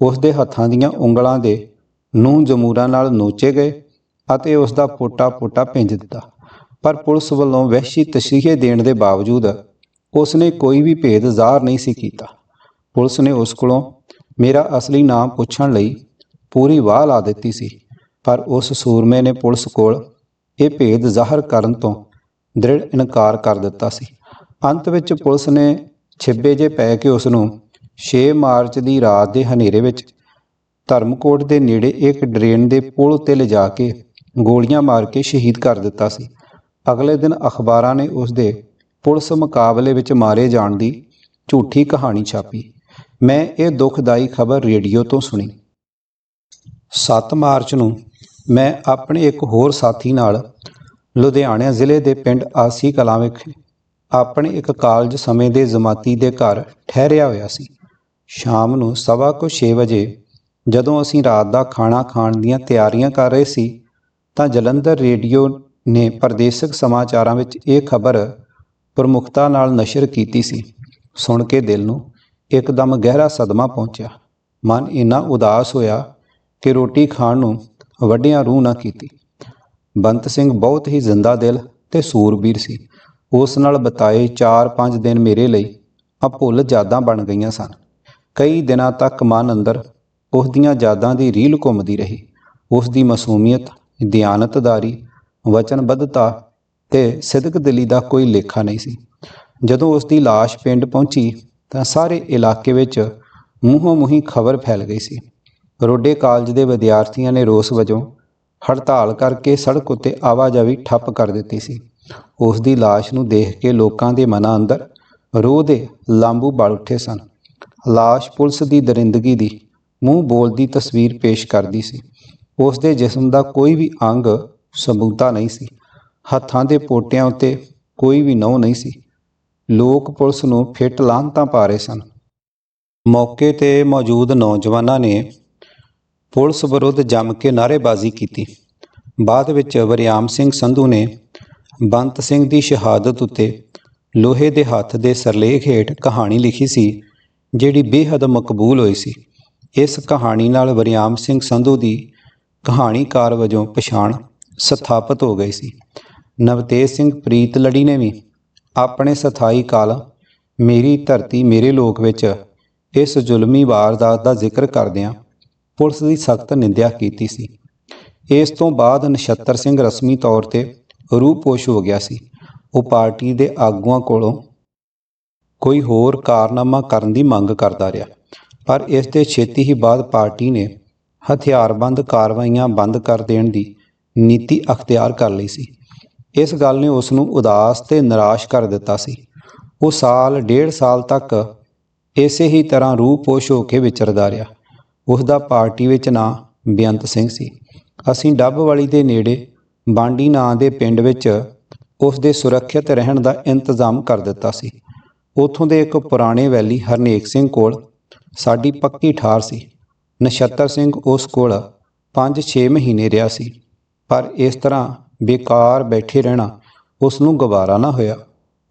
ਉਸ ਦੇ ਹੱਥਾਂ ਦੀਆਂ ਉਂਗਲਾਂ ਦੇ ਨੂੰ ਜਮੂਰਾਂ ਨਾਲ ਨੋਚੇ ਗਏ ਅਤੇ ਉਸ ਦਾ ਪੋਟਾ-ਪੋਟਾ ਪਿੰਜ ਦਿੱਤਾ। ਪਰ ਪੁਲਿਸ ਵੱਲੋਂ ਵਹਿਸ਼ੀ ਤਸ਼ਰੀਹ ਦੇਣ ਦੇ ਬਾਵਜੂਦ ਉਸ ਨੇ ਕੋਈ ਵੀ ਭੇਦ ਜ਼ਾਹਰ ਨਹੀਂ ਸੀ ਕੀਤਾ। ਪੁਲਿਸ ਨੇ ਉਸ ਕੋਲੋਂ ਮੇਰਾ ਅਸਲੀ ਨਾਮ ਪੁੱਛਣ ਲਈ ਪੂਰੀ ਵਾਹ ਲਾ ਦਿੱਤੀ ਸੀ, ਪਰ ਉਸ ਸੂਰਮੇ ਨੇ ਪੁਲਿਸ ਕੋਲ ਇਹ ਭੇਦ ਜ਼ਾਹਰ ਕਰਨ ਤੋਂ ਦ੍ਰਿੜ ਇਨਕਾਰ ਕਰ ਦਿੱਤਾ ਸੀ। ਅੰਤ ਵਿੱਚ ਪੁਲਿਸ ਨੇ ਛਿੱਬੇ ਜੇ ਪੈ ਕੇ ਉਸ ਨੂੰ 6 ਮਾਰਚ ਦੀ ਰਾਤ ਦੇ ਹਨੇਰੇ ਵਿੱਚ ਧਰਮਕੋਟ ਦੇ ਨੇੜੇ ਇੱਕ ਡਰੇਨ ਦੇ ਪੁਲ ਉੱਤੇ ਲਿਜਾ ਕੇ ਗੋਲੀਆਂ ਮਾਰ ਕੇ ਸ਼ਹੀਦ ਕਰ ਦਿੱਤਾ ਸੀ। ਅਗਲੇ ਦਿਨ ਅਖਬਾਰਾਂ ਨੇ ਉਸ ਦੇ ਪੁਲਿਸ ਮੁਕਾਬਲੇ ਵਿੱਚ ਮਾਰੇ ਜਾਣ ਦੀ ਝੂਠੀ ਕਹਾਣੀ ਛਾਪੀ। ਮੈਂ ਇਹ ਦੁਖਦਾਈ ਖਬਰ ਰੇਡੀਓ ਤੋਂ ਸੁਣੀ। 7 ਮਾਰਚ ਨੂੰ ਮੈਂ ਆਪਣੇ ਇੱਕ ਹੋਰ ਸਾਥੀ ਨਾਲ ਲੁਧਿਆਣਾ ਜ਼ਿਲ੍ਹੇ ਦੇ ਪਿੰਡ ਆਸੀ ਕਲਾਂ ਵਿਖੇ ਆਪਣੇ ਇੱਕ ਕਾਲਜ ਸਮੇਂ ਦੇ ਜ਼ਮਾਤੀ ਦੇ ਘਰ ਠਹਿਰਿਆ ਹੋਇਆ ਸੀ। ਸ਼ਾਮ ਨੂੰ ਸਵਾ ਕੁ ਛੇ ਵਜੇ ਜਦੋਂ ਅਸੀਂ ਰਾਤ ਦਾ ਖਾਣਾ ਖਾਣ ਦੀਆਂ ਤਿਆਰੀਆਂ ਕਰ ਰਹੇ ਸੀ ਤਾਂ ਜਲੰਧਰ ਰੇਡੀਓ ਨੇ ਪ੍ਰਦੇਸ਼ਕ ਸਮਾਚਾਰਾਂ ਵਿੱਚ ਇਹ ਖਬਰ ਪ੍ਰਮੁਖਤਾ ਨਾਲ ਨਸ਼ਰ ਕੀਤੀ ਸੀ। ਸੁਣ ਕੇ ਦਿਲ ਨੂੰ ਇੱਕਦਮ ਗਹਿਰਾ ਸਦਮਾ ਪਹੁੰਚਿਆ। ਮਨ ਇੰਨਾ ਉਦਾਸ ਹੋਇਆ ਕਿ ਰੋਟੀ ਖਾਣ ਨੂੰ ਵੱਡਿਆਂ ਰੂਹ ਨਾ ਕੀਤੀ। ਬੰਤ ਸਿੰਘ ਬਹੁਤ ਹੀ ਜ਼ਿੰਦਾ ਦਿਲ ਤੇ ਸੂਰਬੀਰ ਸੀ। ਉਸ ਨਾਲ ਬਤਾਏ 4-5 ਦਿਨ ਮੇਰੇ ਲਈ ਅਭੁੱਲ ਯਾਦਾਂ ਬਣ ਗਈਆਂ ਸਨ। ਕਈ ਦਿਨਾਂ ਤੱਕ ਮਨ ਅੰਦਰ ਉਸ ਦੀਆਂ ਯਾਦਾਂ ਦੀ ਰੀਲ ਘੁੰਮਦੀ ਰਹੀ। ਉਸ ਦੀ ਮਾਸੂਮੀਅਤ, ਦਿਆਨਤਦਾਰੀ ਵਚਨਬੱਧਤਾ ਤੇ ਸਿਦਕ ਦਿਲੀ ਦਾ ਕੋਈ ਲੇਖਾ ਨਹੀਂ ਸੀ। ਜਦੋਂ ਉਸ ਦੀ ਲਾਸ਼ ਪਿੰਡ ਪਹੁੰਚੀ, ਤਾਂ ਸਾਰੇ ਇਲਾਕੇ ਵਿੱਚ ਮੂੰਹੋਂ ਮੂੰਹੀਂ ਖਬਰ ਫੈਲ ਗਈ ਸੀ। ਰੋਡੇ ਕਾਲਜ ਦੇ ਵਿਦਿਆਰਥੀਆਂ ਨੇ ਰੋਸ ਵਜੋਂ ਹੜਤਾਲ ਕਰਕੇ ਸੜਕ ਉੱਤੇ ਆਵਾਜਾਈ ਠੱਪ ਕਰ ਦਿੱਤੀ ਸੀ। ਉਸ ਦੀ ਲਾਸ਼ ਨੂੰ ਦੇਖ ਕੇ ਲੋਕਾਂ ਦੇ ਮਨਾਂ ਅੰਦਰ ਰੋਹ ਦੇ ਲਾਂਬੂ ਬਲ ਉੱਠੇ ਸਨ। ਲਾਸ਼ ਪੁਲਿਸ ਦੀ ਦਰਿੰਦਗੀ ਦੀ ਮੂੰਹ ਬੋਲਦੀ ਤਸਵੀਰ ਪੇਸ਼ ਕਰਦੀ ਸੀ। ਉਸ ਦੇ ਜਿਸਮ ਦਾ ਕੋਈ ਵੀ ਅੰਗ ਸਬੂਤਾ ਨਹੀਂ ਸੀ। ਹੱਥਾਂ ਦੇ ਪੋਟਿਆਂ ਉੱਤੇ ਕੋਈ ਵੀ ਨਹੁੰ ਨਹੀਂ ਸੀ। ਲੋਕ ਪੁਲਿਸ ਨੂੰ ਫਿੱਟ ਲਾਹਨਤਾਂ ਪਾ ਰਹੇ ਸਨ। ਮੌਕੇ ਤੇ ਮੌਜੂਦ ਨੌਜਵਾਨਾਂ ਨੇ ਪੁਲਿਸ ਵਿਰੁੱਧ ਜੰਮ ਕੇ ਨਾਅਰੇਬਾਜ਼ੀ ਕੀਤੀ। ਬਾਅਦ ਵਿੱਚ ਵਰਿਆਮ ਸਿੰਘ ਸੰਧੂ ਨੇ ਬੰਤ ਸਿੰਘ ਦੀ ਸ਼ਹਾਦਤ ਉੱਤੇ ਲੋਹੇ ਦੇ ਹੱਥ ਦੇ ਸਰਲੇਖ ਹੇਠ ਕਹਾਣੀ ਲਿਖੀ ਸੀ, ਜਿਹੜੀ ਬੇਹੱਦ ਮਕਬੂਲ ਹੋਈ ਸੀ। ਇਸ ਕਹਾਣੀ ਨਾਲ ਵਰਿਆਮ ਸਿੰਘ ਸੰਧੂ ਦੀ ਕਹਾਣੀਕਾਰ ਵਜੋਂ ਪਛਾਣ ਸਥਾਪਿਤ ਹੋ ਗਈ ਸੀ। ਨਵਤੇਜ ਸਿੰਘ ਪ੍ਰੀਤ ਲੜੀ ਨੇ ਵੀ ਆਪਣੇ ਸਥਾਈ ਕਾਲ ਮੇਰੀ ਧਰਤੀ ਮੇਰੇ ਲੋਕ ਵਿੱਚ ਇਸ ਜ਼ੁਲਮੀ ਵਾਰਦਾਤ ਦਾ ਜ਼ਿਕਰ ਕਰਦਿਆਂ ਪੁਲਿਸ ਦੀ ਸਖਤ ਨਿੰਦਿਆ ਕੀਤੀ ਸੀ। ਇਸ ਤੋਂ ਬਾਅਦ ਨਛੱਤਰ ਸਿੰਘ ਰਸਮੀ ਤੌਰ ਤੇ ਰੂਪੋਸ਼ ਹੋ ਗਿਆ ਸੀ। ਉਹ ਪਾਰਟੀ ਦੇ ਆਗੂਆਂ ਕੋਲੋਂ ਕੋਈ ਹੋਰ ਕਾਰਨਾਮਾ ਕਰਨ ਦੀ ਮੰਗ ਕਰਦਾ ਰਿਹਾ। ਪਰ ਇਸ ਦੇ ਛੇਤੀ ਹੀ ਬਾਅਦ ਪਾਰਟੀ ਨੇ ਹਥਿਆਰਬੰਦ ਕਾਰਵਾਈਆਂ ਬੰਦ ਕਰ ਦੇਣ ਦੀ ਨੀਤੀ ਅਖਤਿਆਰ ਕਰ ਲਈ ਸੀ। ਇਸ ਗੱਲ ਨੇ ਉਸ ਨੂੰ ਉਦਾਸ ਤੇ ਨਿਰਾਸ਼ ਕਰ ਦਿੱਤਾ ਸੀ। ਉਹ ਸਾਲ, ਡੇਢ ਸਾਲ ਤੱਕ ਇਸੇ ਹੀ ਤਰ੍ਹਾਂ ਰੂਪੋਸ਼ ਹੋ ਕੇ ਵਿਚਰਦਾ ਰਿਹਾ। ਉਸ ਦਾ ਪਾਰਟੀ ਵਿੱਚ ਨਾਂ ਬੇਅੰਤ ਸਿੰਘ ਸੀ। ਅਸੀਂ ਡੱਬ ਵਾਲੀ ਦੇ ਨੇੜੇ, ਬਾਂਡੀ ਨਾਂ ਦੇ ਪਿੰਡ ਵਿੱਚ ਉਸ ਦੇ ਸੁਰੱਖਿਅਤ ਰਹਿਣ ਦਾ ਇੰਤਜ਼ਾਮ ਕਰ ਦਿੱਤਾ ਸੀ। ਉੱਥੋਂ ਦੇ ਇੱਕ ਪੁਰਾਣੇ ਵੈਲੀ ਹਰਨੇਕ ਸਿੰਘ ਕੋਲ ਸਾਡੀ ਪੱਕੀ ਠਾਰ ਸੀ। ਨਛੱਤਰ ਸਿੰਘ ਉਸ ਕੋਲ 5-6 ਮਹੀਨੇ ਰਿਹਾ ਸੀ। ਪਰ ਇਸ ਤਰ੍ਹਾਂ ਬੇਕਾਰ ਬੈਠੇ ਰਹਿਣਾ ਉਸ ਨੂੰ ਗਵਾਰਾ ਨਾ ਹੋਇਆ।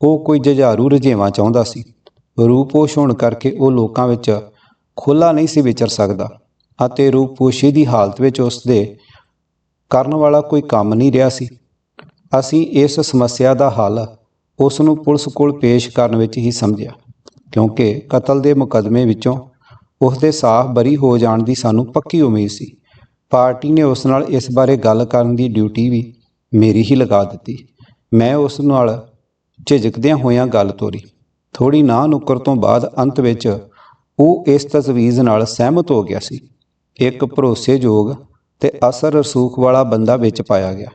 ਉਹ ਕੋਈ ਜੁਝਾਰੂ ਰੁਝੇਵਾਂ ਚਾਹੁੰਦਾ ਸੀ। ਰੂਪੋਸ਼ ਹੋਣ ਕਰਕੇ ਉਹ ਲੋਕਾਂ ਵਿੱਚ ਖੁੱਲਾ ਨਹੀਂ ਸੀ ਵਿਚਰ ਸਕਦਾ ਅਤੇ ਰੂਪੋਸ਼ੀ ਦੀ ਹਾਲਤ ਵਿੱਚ ਉਸ ਦੇ ਕਰਨ ਵਾਲਾ ਕੋਈ ਕੰਮ ਨਹੀਂ ਰਿਹਾ ਸੀ। ਅਸੀਂ ਇਸ ਸਮੱਸਿਆ ਦਾ ਹੱਲ ਉਸ ਨੂੰ ਪੁਲਿਸ ਕੋਲ ਪੇਸ਼ ਕਰਨ ਵਿੱਚ ਹੀ ਸਮਝਿਆ ਕਿਉਂਕਿ ਕਤਲ ਦੇ ਮੁਕੱਦਮੇ ਵਿੱਚੋਂ ਉਸ ਦੇ ਸਾਫ਼ ਬਰੀ ਹੋ ਜਾਣ ਦੀ ਸਾਨੂੰ ਪੱਕੀ ਉਮੀਦ ਸੀ। ਪਾਰਟੀ ਨੇ ਉਸ ਨਾਲ ਇਸ ਬਾਰੇ ਗੱਲ ਕਰਨ ਦੀ ਡਿਊਟੀ ਵੀ ਮੇਰੀ ਹੀ ਲਗਾ ਦਿੱਤੀ। ਮੈਂ ਉਸ ਨਾਲ ਝਿਜਕਦਿਆਂ ਹੋਇਆਂ ਗੱਲ ਤੋਰੀ। ਥੋੜੀ ਨਾ ਨੁੱਕਰ ਤੋਂ ਬਾਅਦ ਅੰਤ ਵਿੱਚ ਉਹ ਇਸ ਤਜਵੀਜ਼ ਨਾਲ ਸਹਿਮਤ ਹੋ ਗਿਆ ਸੀ। ਇੱਕ ਭਰੋਸੇਯੋਗ ਤੇ ਅਸਰ ਰਸੂਖ ਵਾਲਾ ਬੰਦਾ ਵਿੱਚ ਪਾਇਆ ਗਿਆ।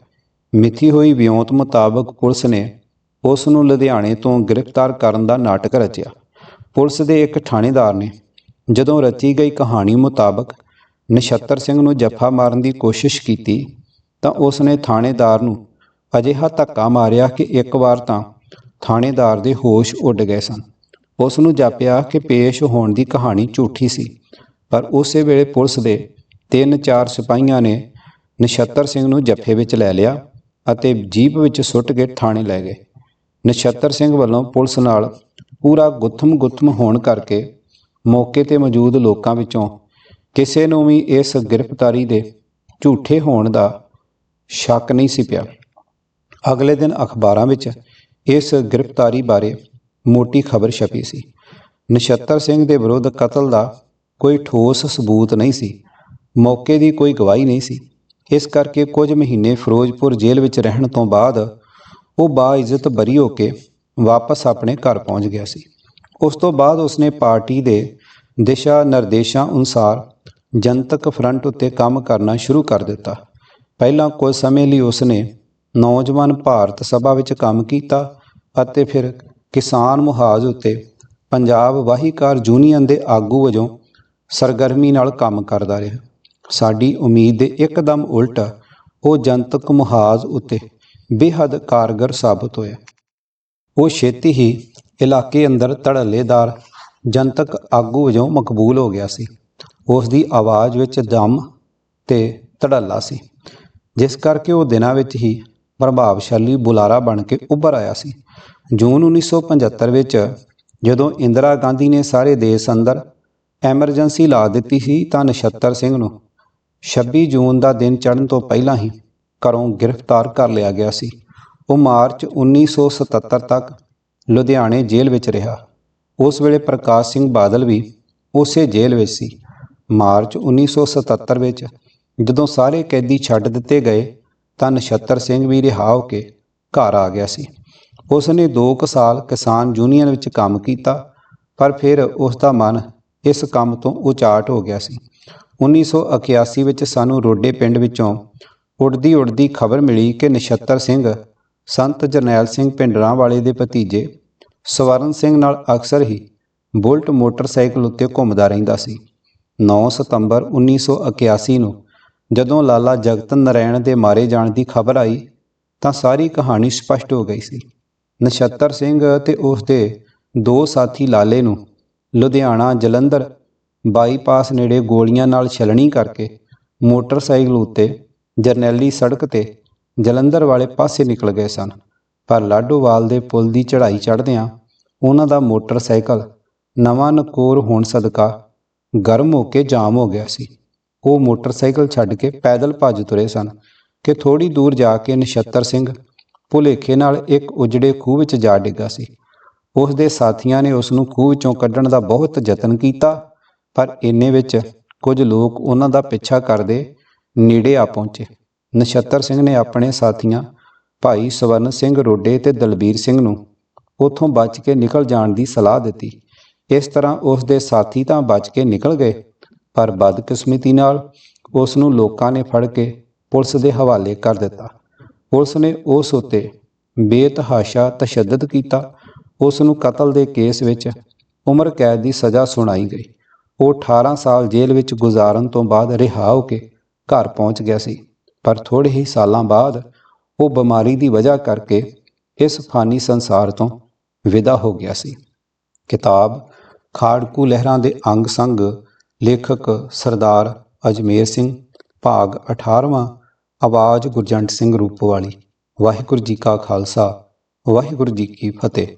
ਮਿੱਥੀ ਹੋਈ ਵਿਉਂਤ ਮੁਤਾਬਕ ਪੁਲਿਸ ਨੇ ਉਸ ਨੂੰ ਲੁਧਿਆਣੇ ਤੋਂ ਗ੍ਰਿਫਤਾਰ ਕਰਨ ਦਾ ਨਾਟਕ ਰਚਿਆ। ਪੁਲਿਸ ਦੇ ਇੱਕ ਥਾਣੇਦਾਰ ਨੇ ਜਦੋਂ ਰਚੀ ਗਈ ਕਹਾਣੀ ਮੁਤਾਬਕ ਨਛੱਤਰ ਸਿੰਘ ਨੂੰ ਜੱਫਾ ਮਾਰਨ ਦੀ ਕੋਸ਼ਿਸ਼ ਕੀਤੀ ਤਾਂ ਉਸ ਨੇ ਥਾਣੇਦਾਰ ਨੂੰ ਅਜਿਹਾ ਧੱਕਾ ਮਾਰਿਆ ਕਿ ਇੱਕ ਵਾਰ ਤਾਂ ਥਾਣੇਦਾਰ ਦੇ ਹੋਸ਼ ਉੱਡ ਗਏ ਸਨ। ਉਸ ਨੂੰ ਜਾਪਿਆ ਕਿ ਪੇਸ਼ ਹੋਣ ਦੀ ਕਹਾਣੀ ਝੂਠੀ ਸੀ, ਪਰ ਉਸੇ ਵੇਲੇ ਪੁਲਿਸ ਦੇ ਤਿੰਨ ਚਾਰ ਸਿਪਾਹੀਆਂ ਨੇ ਨਛੱਤਰ ਸਿੰਘ ਨੂੰ ਜੱਫੇ ਵਿੱਚ ਲੈ ਲਿਆ ਅਤੇ ਜੀਪ ਵਿੱਚ ਸੁੱਟ ਕੇ ਥਾਣੇ ਲੈ ਗਏ। ਨਛੱਤਰ ਸਿੰਘ ਵੱਲੋਂ ਪੁਲਿਸ ਨਾਲ ਪੂਰਾ ਗੁੱਥਮ ਗੁੱਥਮ ਹੋਣ ਕਰਕੇ ਮੌਕੇ ਤੇ ਮੌਜੂਦ ਲੋਕਾਂ ਵਿੱਚੋਂ ਕਿਸੇ ਨੂੰ ਵੀ ਇਸ ਗ੍ਰਿਫਤਾਰੀ ਦੇ ਝੂਠੇ ਹੋਣ ਦਾ ਸ਼ੱਕ ਨਹੀਂ ਸੀ ਪਿਆ। ਅਗਲੇ ਦਿਨ ਅਖਬਾਰਾਂ ਵਿੱਚ ਇਸ ਗ੍ਰਿਫਤਾਰੀ ਬਾਰੇ ਮੋਟੀ ਖਬਰ ਛਪੀ ਸੀ। ਨਛੱਤਰ ਸਿੰਘ ਦੇ ਵਿਰੁੱਧ ਕਤਲ ਦਾ ਕੋਈ ਠੋਸ ਸਬੂਤ ਨਹੀਂ ਸੀ। ਮੌਕੇ ਦੀ ਕੋਈ ਗਵਾਹੀ ਨਹੀਂ ਸੀ। ਇਸ ਕਰਕੇ ਕੁਝ ਮਹੀਨੇ ਫਿਰੋਜ਼ਪੁਰ ਜੇਲ੍ਹ ਵਿੱਚ ਰਹਿਣ ਤੋਂ ਬਾਅਦ ਉਹ ਬਾਇਜ਼ਤ ਬਰੀ ਹੋ ਕੇ ਵਾਪਸ ਆਪਣੇ ਘਰ ਪਹੁੰਚ ਗਿਆ ਸੀ। ਉਸ ਤੋਂ ਬਾਅਦ ਉਸਨੇ ਪਾਰਟੀ ਦੇ ਦਿਸ਼ਾ ਨਿਰਦੇਸ਼ਾਂ ਅਨੁਸਾਰ ਜਨਤਕ ਫਰੰਟ ਉੱਤੇ ਕੰਮ ਕਰਨਾ ਸ਼ੁਰੂ ਕਰ ਦਿੱਤਾ। ਪਹਿਲਾਂ ਕੁਝ ਸਮੇਂ ਲਈ ਉਸਨੇ ਨੌਜਵਾਨ ਭਾਰਤ ਸਭਾ ਵਿੱਚ ਕੰਮ ਕੀਤਾ ਅਤੇ ਫਿਰ ਕਿਸਾਨ ਮੁਹਾਜ਼ ਉੱਤੇ ਪੰਜਾਬ ਵਾਹੀਕਾਰ ਯੂਨੀਅਨ ਦੇ ਆਗੂ ਵਜੋਂ ਸਰਗਰਮੀ ਨਾਲ ਕੰਮ ਕਰਦਾ ਰਿਹਾ। ਸਾਡੀ ਉਮੀਦ ਦੇ ਇੱਕਦਮ ਉਲਟ ਉਹ ਜਨਤਕ ਮੁਹਾਜ਼ ਉੱਤੇ ਬੇਹੱਦ ਕਾਰਗਰ ਸਾਬਤ ਹੋਇਆ। ਉਹ ਛੇਤੀ ਹੀ ਇਲਾਕੇ ਅੰਦਰ ਧੜੱਲੇਦਾਰ ਜਨਤਕ ਆਗੂ ਵਜੋਂ ਮਕਬੂਲ ਹੋ ਗਿਆ ਸੀ। ਉਸ ਦੀ ਆਵਾਜ਼ ਵਿੱਚ ਦਮ ਤੇ ਧੜੱਲਾ ਸੀ, ਜਿਸ ਕਰਕੇ ਉਹ ਦਿਨਾਂ ਵਿੱਚ ਹੀ ਪ੍ਰਭਾਵਸ਼ਾਲੀ ਬੁਲਾਰਾ ਬਣ ਕੇ ਉੱਭਰ ਆਇਆ ਸੀ। ਜੂਨ 1975 ਵਿੱਚ ਜਦੋਂ ਇੰਦਰਾ ਗਾਂਧੀ ਨੇ ਸਾਰੇ ਦੇਸ਼ ਅੰਦਰ ਐਮਰਜੈਂਸੀ ਲਾ ਦਿੱਤੀ ਸੀ ਤਾਂ ਨਛੱਤਰ ਸਿੰਘ ਨੂੰ 26 ਜੂਨ ਦਾ ਦਿਨ ਚੜ੍ਹਨ ਤੋਂ ਪਹਿਲਾਂ ਹੀ ਘਰੋਂ ਗ੍ਰਿਫਤਾਰ ਕਰ ਲਿਆ ਗਿਆ ਸੀ। ਉਹ ਮਾਰਚ 1977 ਤੱਕ ਲੁਧਿਆਣੇ ਜੇਲ੍ਹ ਵਿੱਚ ਰਿਹਾ। ਉਸ ਵੇਲੇ ਪ੍ਰਕਾਸ਼ ਸਿੰਘ ਬਾਦਲ ਵੀ ਉਸੇ ਜੇਲ੍ਹ ਵਿੱਚ ਸੀ। ਮਾਰਚ 1977 ਵਿੱਚ ਜਦੋਂ ਸਾਰੇ ਕੈਦੀ ਛੱਡ ਦਿੱਤੇ ਗਏ ਤਾਂ ਨਛੱਤਰ ਸਿੰਘ ਵੀ ਰਿਹਾ ਹੋ ਕੇ ਘਰ ਆ ਗਿਆ ਸੀ। ਉਸ ਨੇ 2 ਸਾਲ ਕਿਸਾਨ ਯੂਨੀਅਨ ਵਿੱਚ ਕੰਮ ਕੀਤਾ, ਪਰ ਫਿਰ ਉਸ ਦਾ ਮਨ ਇਸ ਕੰਮ ਤੋਂ ਉਚਾਟ ਹੋ ਗਿਆ ਸੀ। 1981 ਵਿੱਚ ਸਾਨੂੰ ਰੋਡੇ ਪਿੰਡ ਵਿੱਚੋਂ ਉੜਦੀ ਉੜਦੀ ਖਬਰ ਮਿਲੀ ਕਿ ਨਛੱਤਰ ਸਿੰਘ ਸੰਤ ਜਰਨੈਲ ਸਿੰਘ ਪਿੰਡਰਾਂ ਵਾਲੇ ਦੇ ਭਤੀਜੇ ਸਵਰਨ ਸਿੰਘ ਨਾਲ ਅਕਸਰ ਹੀ ਬੁਲਟ ਮੋਟਰਸਾਈਕਲ ਉੱਤੇ ਘੁੰਮਦਾ ਰਹਿੰਦਾ ਸੀ। 9 ਸਤੰਬਰ 1981 ਨੂੰ ਜਦੋਂ ਲਾਲਾ ਜਗਤ ਨਰੈਣ ਦੇ ਮਾਰੇ ਜਾਣ ਦੀ ਖਬਰ ਆਈ ਤਾਂ ਸਾਰੀ ਕਹਾਣੀ ਸਪਸ਼ਟ ਹੋ ਗਈ ਸੀ। ਨਛੱਤਰ ਸਿੰਘ ਤੇ ਉਸ ਦੇ ਦੋ ਸਾਥੀ ਲਾਲੇ ਨੂੰ ਲੁਧਿਆਣਾ ਜਲੰਧਰ ਬਾਈਪਾਸ ਨੇੜੇ ਗੋਲੀਆਂ ਨਾਲ ਛਲਣੀ ਕਰਕੇ ਮੋਟਰਸਾਈਕਲ ਉੱਤੇ ਜਰਨੈਲੀ ਸੜਕ ਤੇ ਜਲੰਧਰ ਵਾਲੇ ਪਾਸੇ ਨਿਕਲ ਗਏ ਸਨ। ਪਰ ਲਾਡੋਵਾਲ ਦੇ ਪੁਲ ਦੀ ਚੜ੍ਹਾਈ ਚੜ੍ਹਦਿਆਂ ਉਹਨਾਂ ਦਾ ਮੋਟਰਸਾਈਕਲ ਨਵਾਂ ਨਕੋਰ ਹੋਣ ਸਦਕਾ ਗਰਮ ਹੋ ਕੇ ਜਾਮ ਹੋ ਗਿਆ ਸੀ। ਉਹ ਮੋਟਰਸਾਈਕਲ ਛੱਡ ਕੇ ਪੈਦਲ ਭੱਜ ਤੁਰੇ ਸਨ ਕਿ ਥੋੜੀ ਦੂਰ ਜਾ ਕੇ ਨਛੱਤਰ ਸਿੰਘ ਭੁਲੇਖੇ ਨਾਲ ਇੱਕ ਉਜੜੇ ਖੂਹ ਵਿੱਚ ਜਾ ਡਿੱਗਾ ਸੀ। ਉਸ ਦੇ ਸਾਥੀਆਂ ਨੇ ਉਸ ਨੂੰ ਖੂਹ ਵਿੱਚੋਂ ਕੱਢਣ ਦਾ ਬਹੁਤ ਯਤਨ ਕੀਤਾ, ਪਰ ਇੰਨੇ ਵਿੱਚ ਕੁਝ ਲੋਕ ਉਹਨਾਂ ਦਾ ਪਿੱਛਾ ਕਰਦੇ ਨੇੜੇ ਆ ਪਹੁੰਚੇ। ਨਛੱਤਰ ਸਿੰਘ ਨੇ ਆਪਣੇ ਸਾਥੀਆਂ ਭਾਈ ਸਵਰਨ ਸਿੰਘ ਰੋਡੇ ਤੇ ਦਲਬੀਰ ਸਿੰਘ ਨੂੰ ਉੱਥੋਂ ਬਚ ਕੇ ਨਿਕਲ ਜਾਣ ਦੀ ਸਲਾਹ ਦਿੱਤੀ। ਇਸ ਤਰ੍ਹਾਂ ਉਸ ਦੇ ਸਾਥੀ ਤਾਂ ਬਚ ਕੇ ਨਿਕਲ ਗਏ, ਪਰ ਬਦਕਿਸਮਤੀ ਨਾਲ ਉਸ ਨੂੰ ਲੋਕਾਂ ਨੇ ਫੜ ਕੇ ਪੁਲਿਸ ਦੇ ਹਵਾਲੇ ਕਰ ਦਿੱਤਾ। ਪੁਲਿਸ ਨੇ ਉਸ ਉੱਤੇ ਬੇਤਹਾਸ਼ਾ ਤਸ਼ੱਦਦ ਕੀਤਾ। ਉਸ ਨੂੰ ਕਤਲ ਦੇ ਕੇਸ ਵਿੱਚ ਉਮਰ ਕੈਦ ਦੀ ਸਜ਼ਾ ਸੁਣਾਈ ਗਈ। ਉਹ 18 ਸਾਲ ਜੇਲ੍ਹ ਵਿੱਚ ਗੁਜ਼ਾਰਨ ਤੋਂ ਬਾਅਦ ਰਿਹਾ ਹੋ ਕੇ ਘਰ ਪਹੁੰਚ ਗਿਆ ਸੀ। ਪਰ ਥੋੜੇ ਹੀ ਸਾਲਾਂ ਬਾਅਦ ਉਹ ਬਿਮਾਰੀ ਦੀ ਵਜ੍ਹਾ ਕਰਕੇ ਇਸ ਫਾਨੀ ਸੰਸਾਰ ਤੋਂ ਵਿਦਾ ਹੋ ਗਿਆ ਸੀ। ਕਿਤਾਬ ਖਾੜਕੂ ਲਹਿਰਾਂ ਦੇ ਅੰਗ ਸੰਗ, ਲੇਖਕ ਸਰਦਾਰ ਅਜਮੇਰ ਸਿੰਘ, ਭਾਗ 18ਵਾਂ ਆਵਾਜ਼ ਗੁਰਜੰਟ ਸਿੰਘ ਰੂਪਵਾਲੀ। ਵਾਹਿਗੁਰੂ ਜੀ ਕਾ ਖਾਲਸਾ, ਵਾਹਿਗੁਰੂ ਜੀ ਕੀ ਫਤਿਹ।